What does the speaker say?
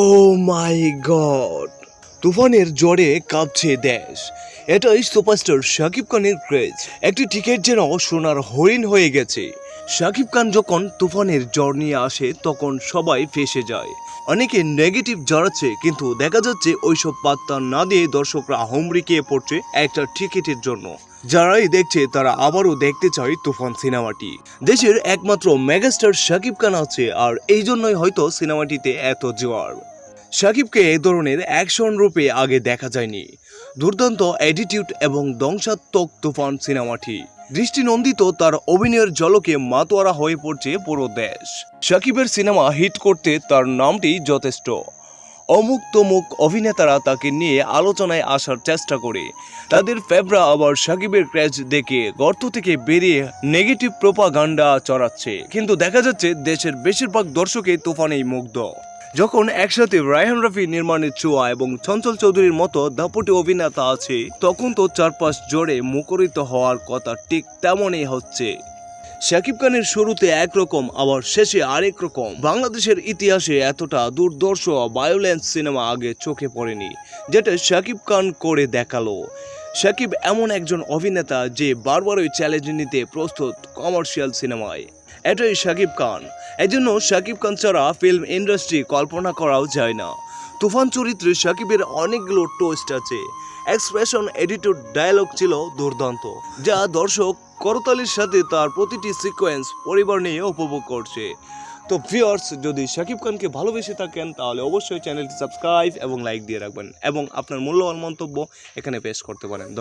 ও মাই god তুফানের জ্বরে কাঁপছে দেশ। এটাই সুপারস্টার শাকিব খানের ক্রেজ। একটি টিকিট যেন সোনার হরিণ হয়ে গেছে। শাকিব খান যখন তুফানের জ্বর নিয়ে আসে, তখন সবাই ফেসে যায়। অনেকে নেগেটিভ জড়াচ্ছে কিন্তু দেখা যাচ্ছে ওইসব পাত্তা না দিয়ে দর্শকরা হোমরিকিয়ে পড়ছে একটা টিকিটের জন্য। যারাই দেখছে, তারা আবারও দেখতে চায় তুফান সিনেমাটি। দেশের একমাত্র মেগাস্টার শাকিব খান আছে, আর এই জন্যই হয়তো সিনেমাটিতে এত জোয়ার। শাকিবকে এ ধরনের অ্যাকশন রূপে আগে দেখা যায়নি। দুর্দান্ত অ্যাটিটিউড এবং ধ্বংসাত্মক তুফান সিনেমাটি। দৃষ্টিনন্দিত তার অভিনয়ের জলকে মাতোয়ারা হয়ে পড়ছে পুরো দেশ। শাকিবের সিনেমা হিট করতে তার নামটি যথেষ্ট। অমুক তমুক অভিনেতারা তাকে নিয়ে আলোচনায় আসার চেষ্টা করে। তাদের ফেবরা আবার সাকিবের ক্র্যাচ দেখে গর্ত থেকে বেরিয়ে নেগেটিভ প্রোপাগান্ডা চড়াচ্ছে। কিন্তু দেখা যাচ্ছে দেশের বেশিরভাগ দর্শকই তুফানেই মুগ্ধ। যখন একসাথে রায়হান রাফি নির্মাণের ছোঁয়া এবং চঞ্চল চৌধুরীর মতো দাপটে অভিনেতা আছে, তখন তো চারপাশ জোরে মুখরিত হওয়ার কথা ঠিক তেমনই হচ্ছে। শাকিব খানের শুরুতে একরকম, আবার শেষে আরেক রকম। বাংলাদেশের ইতিহাসে এতটা দুর্দর্শ ভায়োলেন্স সিনেমা আগে চোখে পড়েনি, যেটা শাকিব খান করে দেখাল। শাকিব এমন একজন অভিনেতা যে বারবারই চ্যালেঞ্জ নিতে প্রস্তুত কমার্শিয়াল সিনেমায় এটাই শাকিব খান। এজন্য শাকিব খান ছাড়া ফিল্ম ইন্ডাস্ট্রি কল্পনা করাও যায় না। তুফান চরিত্রে সাকিবের অনেকগুলো টোস্ট আছে। এক্সপ্রেশন এডিটর ডায়ালগ ছিল দুর্দান্ত, যা দর্শক করতালির সাথে তার প্রতিটি সিকোয়েন্স পরিবার নিয়ে উপভোগ করছে। তো ভিওর্স যদি শাকিব খানকে ভালোবেসে থাকেন, তাহলে অবশ্যই চ্যানেলটি সাবস্ক্রাইব এবং লাইক দিয়ে রাখবেন এবং আপনার মূল্যবান মন্তব্য এখানে পেশ করতে পারেন। ধন্যবাদ।